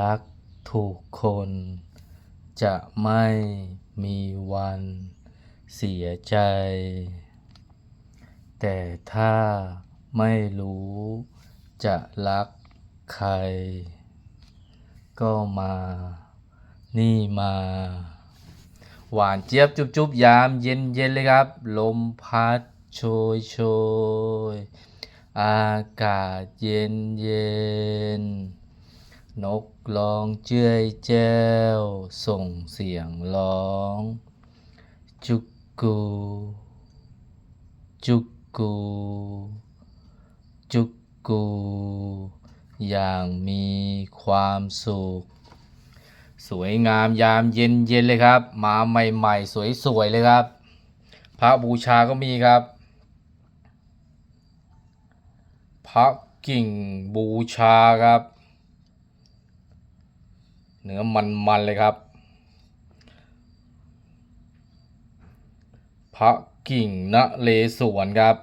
รักถูกคน จะไม่มีวันเสียใจ แต่ถ้าไม่รู้จะรักใคร ก็มา นี่มา หวานเจี๊ยบจุบจุบยามเย็นเย็นเลยครับ ลมพัดโชยโชยอากาศเย็นเย็น นกร้องเจ้ยแจ้ว ส่งเสียงร้อง จุกกู จุกกู จุกกู อย่างมีความสุข สวยงามยามเย็นเย็นเลยครับ มาใหม่ๆ สวยๆเลยครับ พระบูชาก็มีครับ พระกิ่งบูชาครับ เนื้อมันๆเลยครับ พระกิ่งนเลสวนครับ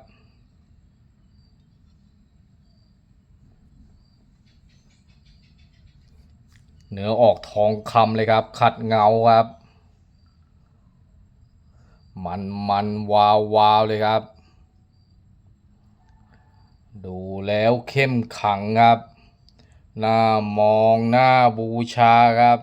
เนื้อออกทองคำเลยครับ ขัดเงาครับ มันมันวาววาวเลยครับ ดูแล้วเข้มขังครับ หน้ามองหน้าบูชาครับ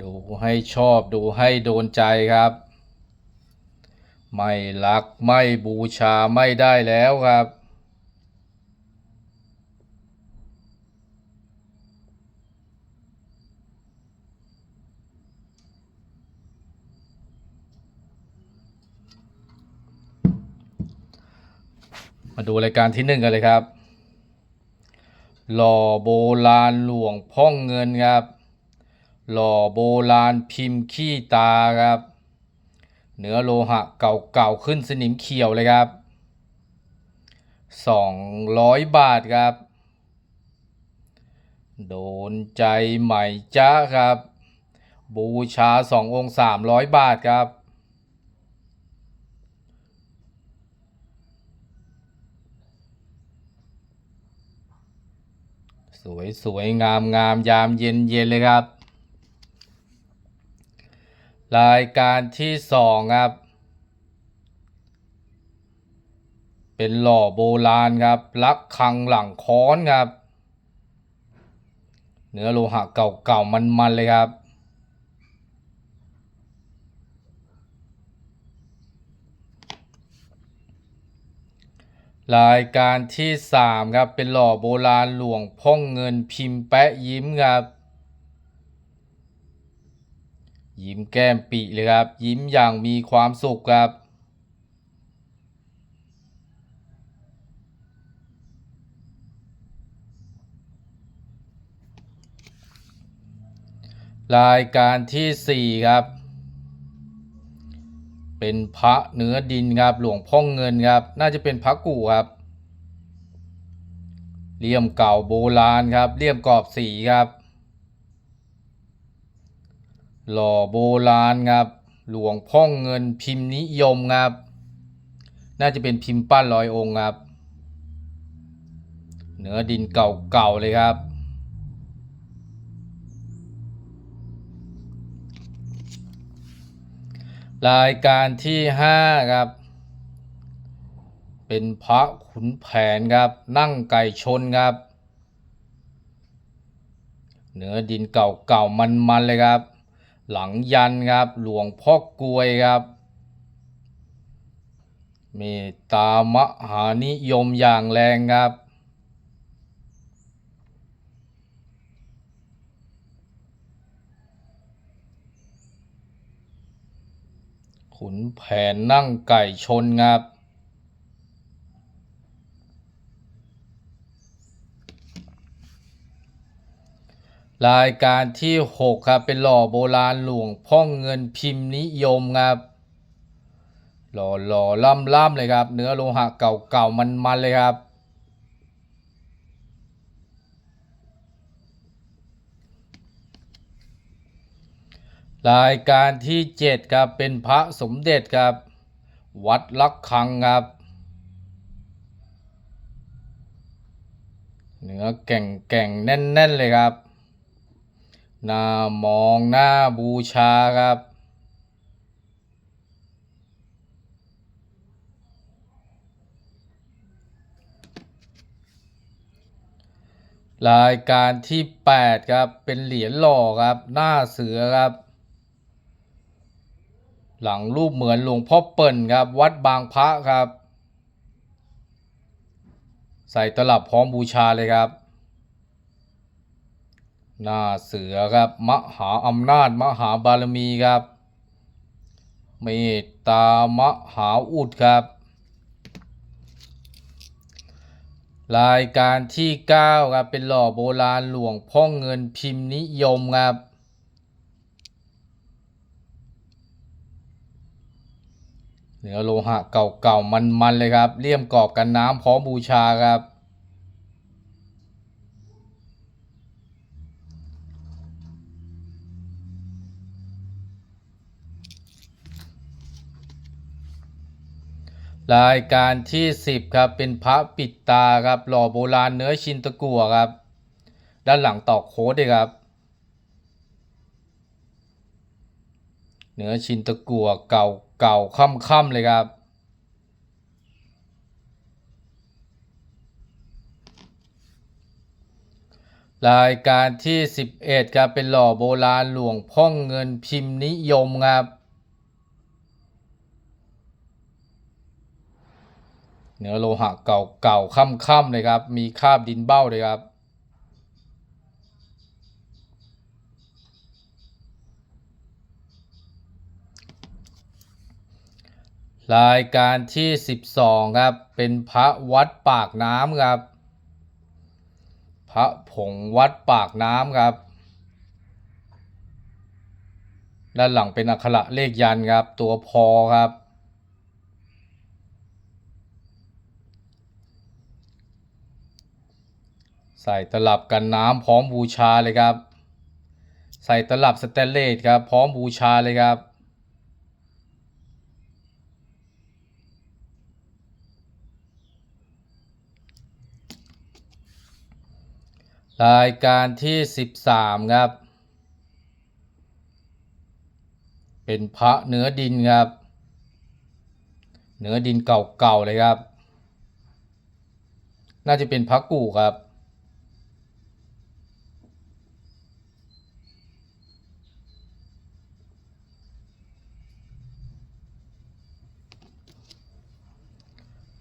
ดูให้ชอบดูให้โดนใจครับ ไม่รักไม่บูชาไม่ได้แล้วครับ มาดูรายการที่หนึ่งกันเลยครับ หล่อโบราณหลวงพ่องเงินครับ หล่อโบราณพิมพ์ขี้ตาครับ เนื้อโลหะเก่าๆขึ้นสนิมเขียวเลยครับสองร้อยบาทครับ โดนใจใหม่จ้าครับ บูชาสององค์สามร้อยบาทครับ สวยสวยงามงามยามเย็นเย็นเลยครับ รายการที่สองครับ เป็นหล่อโบราณครับลักคังหลังค้อนครับ เนื้อโลหะเก่าๆมันๆเลยครับ รายการที่สามครับ เป็นหล่อโบราณหลวงพ่องเงินพิมพ์แปะยิ้มครับ ยิ้มแก้มปิเลยครับ ยิ้มอย่างมีความสุขครับ รายการที่สี่ครับ เป็นพระเนื้อดินครับหลวงพ่อเงินครับ น่าจะเป็นพระกู่ครับเลี่ยมเก่าโบราณครับเลี่ยมกรอบสีครับ หล่อโบราณครับ หลวงพ่อเงินพิมพ์นิยมครับ น่าจะเป็นพิมพ์ปั้นร้อยองค์ครับ เนื้อดินเก่าๆเลยครับ รายการที่ห้าครับ เป็นพระขุนแผนครับ นั่งไก่ชนครับ เนื้อดินเก่าๆมันๆเลยครับ หลังยันครับ หลวงพ่อกลวยครับเมตตามหานิยมอย่างแรงครับ ขุนแผนนั่งไก่ชนครับ รายการที่หกครับ เป็นหล่อโบราณหลวงพ่องเงินพิมพ์นิยมครับ หล่อหล่อล่ำล่ำเลยครับ เนื้อโลหะเก่าเก่ามันมันเลยครับ รายการที่เจ็ดครับ เป็นพระสมเด็จครับ วัดลักคังครับเนื้อแก่งแก่งแน่น ๆ เลยครับหน้ามองหน้าบูชาครับ รายการที่ 8 ครับ เป็นเหรียญหล่อครับ หน้าเสือครับ หลังรูปเหมือนหลวงพ่อเปิ่นครับ วัดบางพระครับ ใส่ตลับพร้อมบูชาเลยครับ หน้าเสือครับ มหาอำนาจ มหาบารมีครับเมตตามหาอุดครับ รายการที่ 9 ครับ เป็นหล่อโบราณหลวงพ่อเงินพิมพ์นิยมครับ เนื้อโลหะเก่าๆมันๆเลยครับเลี่ยมกรอบกันน้ำพร้อมบูชาครับรายการที่ 10 ครับ เป็นพระปิดตาครับหล่อโบราณเนื้อชินตะกั่วครับ ด้านหลังตอกโค้ดด้วยครับ เนื้อชินตะกั่วเก่าเก่าค่ำค่ำๆเลยครับ รายการที่ 11ครับเป็นหล่อโบราณหลวงพ่องเงินพิมพ์นิยมครับเนื้อโลหะเก่าเก่าค่ำค่ำๆเลยครับ มีคาบดินเบ้าเลยครับ รายการที่ 12 ครับ เป็นพระวัดปากน้ำครับ พระผงวัดปากน้ำครับ ด้านหลังเป็นอักขระเลขยันครับ ตัวพอครับ ใส่ตลับกันน้ำพร้อมบูชาเลยครับ ใส่ตลับสแตนเลสครับ พร้อมบูชาเลยครับ รายการที่ 13 ครับ เป็นพระเนื้อดินครับ เนื้อดินเก่าๆเลยครับ น่าจะเป็นพระกู่ครับ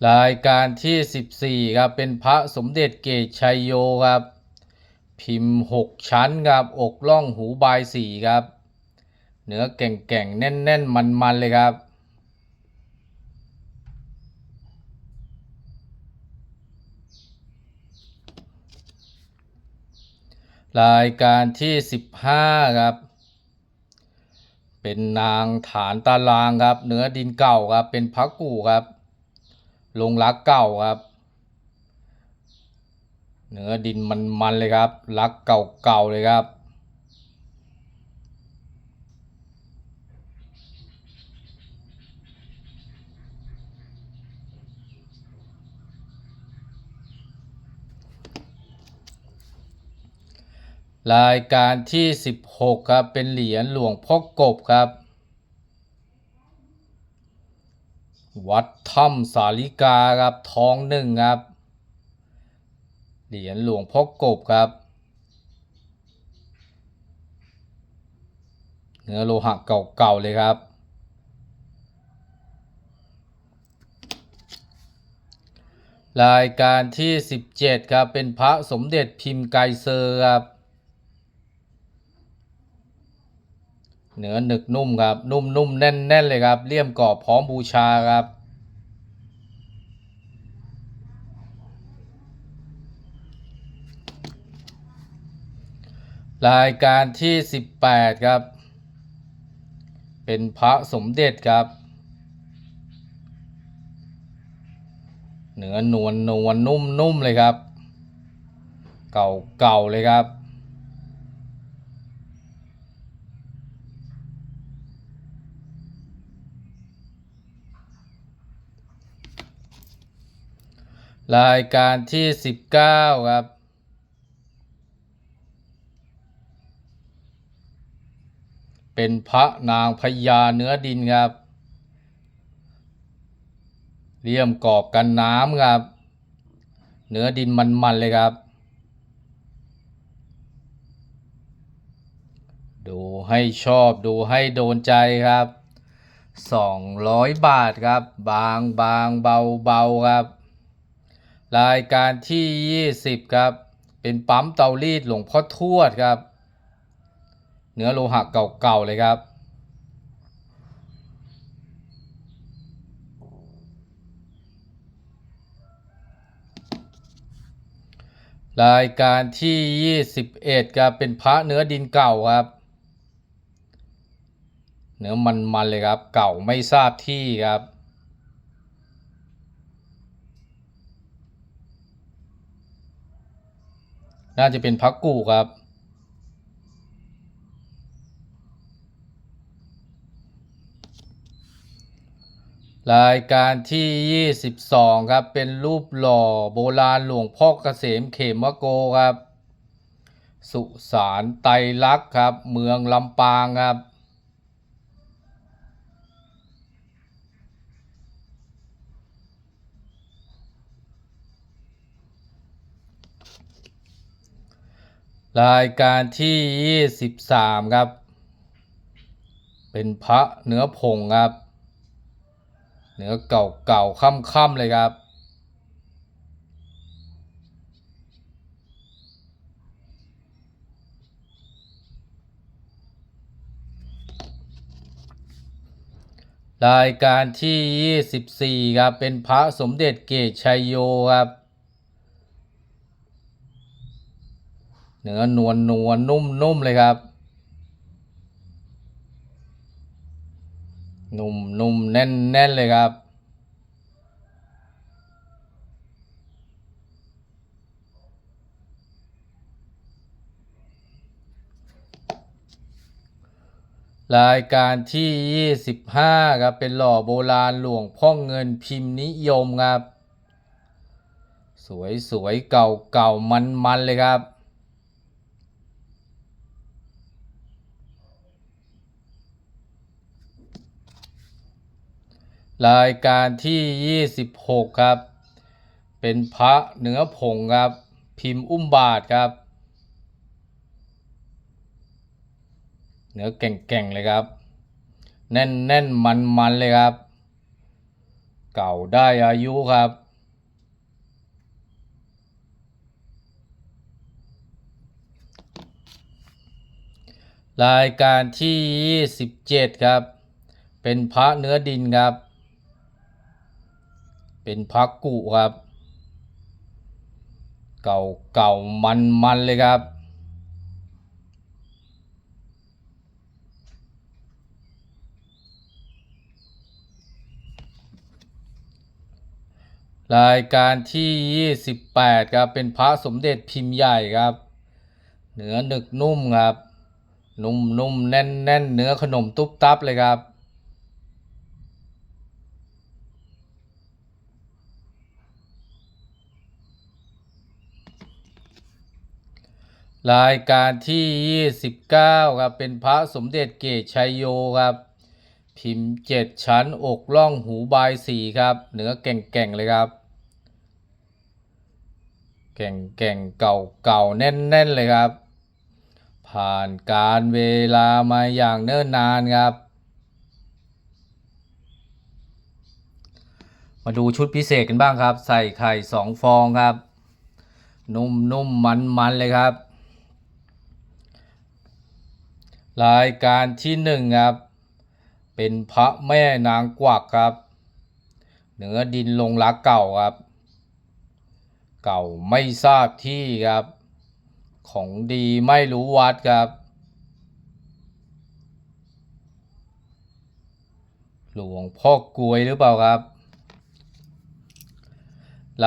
รายการที่ 14 ครับ เป็นพระสมเด็จเกตชัยโยครับ พิมพ์ 6 ชั้นครับอกล่องหูบายสีครับ เนื้อแก่งๆ แน่น ๆ มัน ๆ เลยครับ รายการที่ 15 ครับ เป็นนางฐานตารางครับ เนื้อดินเก่าครับ เป็นพระกู่ครับ ลงรักเก่าครับ เนื้อดินมันๆเลยครับรักเก่าๆเลยครับรายการที่ 16 ครับ เป็นเหรียญหลวงพ่อกบครับ วัดถ้ำสาลิกาครับทองหนึ่งครับ เหรียญหลวงพ่อกบครับ เนื้อโลหะเก่าๆเลยครับ รายการที่ 17 ครับ เป็นพระสมเด็จพิมพ์ไกเซอร์ครับ เนื้อหนึกนุ่มครับ นุ่มๆ แน่น ๆ เลยครับ เลี่ยมกรอบพร้อมบูชาครับ รายการที่ 18 ครับ เป็นพระสมเด็จครับ เนื้อนวลนวลนุ่มนุ่มเลยครับ เก่าเก่าเลยครับ รายการที่ 19 ครับ เป็นพระนางพญาเนื้อดินครับเลี่ยมกรอบกันน้ำครับ เนื้อดินมันๆเลยครับ ดูให้ชอบดูให้โดนใจครับสองร้อยบาทครับ บางบางเบาเบาครับ รายการที่ยี่สิบครับ เป็นปั๊มเตารีดหลวงพ่อทวดครับ เนื้อโลหะเก่าๆเลยครับ รายการที่ยี่สิบเอ็ดครับเป็นพระเนื้อดินเก่าครับ เนื้อมันๆเลยครับ เก่าไม่ทราบที่ครับน่าจะเป็นพักกูครับ รายการที่ 22 ครับ เป็นรูปหล่อโบราณหลวงพ่อเกษมเขมโกครับ สุสานไตรลักษ์ครับ เมืองลำปางครับ รายการที่ 23 ครับ เป็นพระเนื้อผงครับ เนื้อเก่าเก่าค่ำๆเลยครับ รายการที่ 24 ครับ เป็นพระสมเด็จเกตชัยโยครับเนื้อนวลนวลนุ่มนุ่มเลยครับ หนุ่มนุ่มแน่นแน่นเลยครับ รายการที่ 25 ครับ เป็นหล่อโบราณหลวงพ่อเงินพิมพ์นิยมครับ สวยสวยเก่าเก่ามันมันเลยครับ รายการที่ 26 ครับ เป็นพระเนื้อผงครับ พิมพ์อุ้มบาทครับ เนื้อแก่งๆเลยครับ แน่นๆมันๆเลยครับ เก่าได้อายุครับ รายการที่ 27 ครับ เป็นพระเนื้อดินครับ เป็นพระกุครับ เก่าเก่ามันมันเลยครับ รายการที่ 28 ครับ เป็นพระสมเด็จพิมพ์ใหญ่ครับ เนื้อหนึกนุ่มครับ นุ่มนุ่มแน่นแน่นเนื้อขนมตุ๊บตับเลยครับ รายการที่ 29 ครับ เป็นพระสมเด็จเกตชัยโยครับ พิมพ์เจ็ดชั้นอกล่องหูบายสีครับ เนื้อแก่งๆเลยครับ แก่งแก่งเก่าเก่าแน่นแน่นเลยครับ ผ่านการเวลามาอย่างเนิ่นนานครับ มาดูชุดพิเศษกันบ้างครับ ใส่ไข่สองฟองครับ นุ่มนุ่มมันมันเลยครับ รายการที่หนึ่งครับ เป็นพระแม่นางกวักครับ เหนือดินลงรักเก่าครับ เก่าไม่ทราบที่ครับ ของดีไม่รู้วัดครับ หลวงพ่อกลวยหรือเปล่าครับ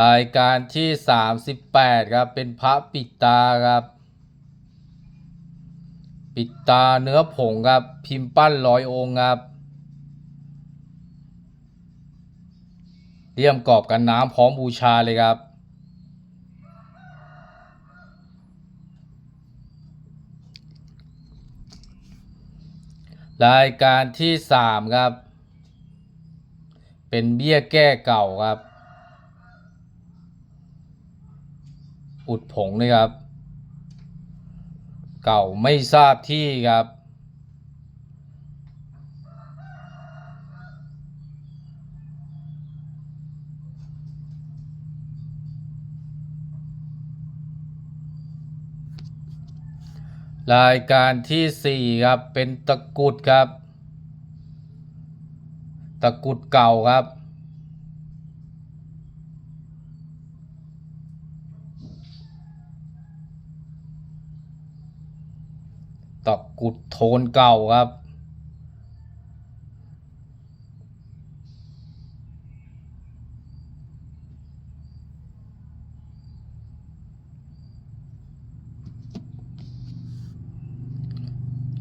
รายการที่ 38 ครับ เป็นพระปิดตาครับ ปิดตาเนื้อผงครับ พิมพ์ปั้นลอยองครับเรียมกรอบกันน้ำพร้อมบูชาเลยครับ รายการที่สามครับ เป็นเบี้ยแก้เก่าครับ อุดผงเลยครับ เก่าไม่ทราบที่ครับ รายการที่สี่ครับ เป็นตะกุดครับ ตะกุดเก่าครับ ตะ กุดโทนเก่าครับ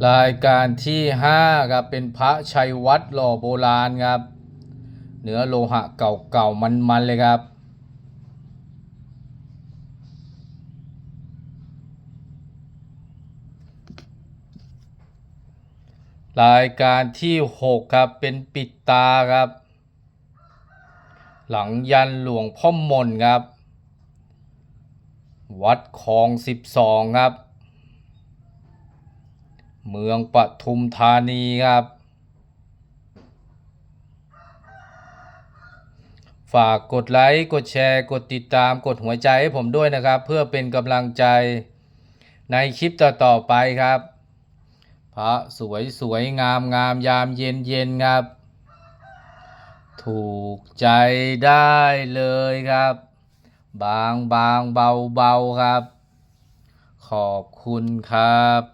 รายการที่ห้าครับ เป็นพระชัยวัดหล่อโบราณครับ เนื้อโลหะเก่าๆมันๆเลยครับ รายการที่หกครับ เป็นปิดตาครับ หลังยันหลวงพ่อมนครับ วัดคลองสิบสองครับ เมืองปทุมธานีครับ ฝากกดไลค์ กดแชร์ กดติดตาม กดหัวใจให้ผมด้วยนะครับ เพื่อเป็นกำลังใจในคลิปต่อ ๆ ไปครับ พระสวยสวยงามงามยามเย็นเย็นครับ ถูกใจได้เลยครับ บางบางเบาเบาครับ ขอบคุณครับ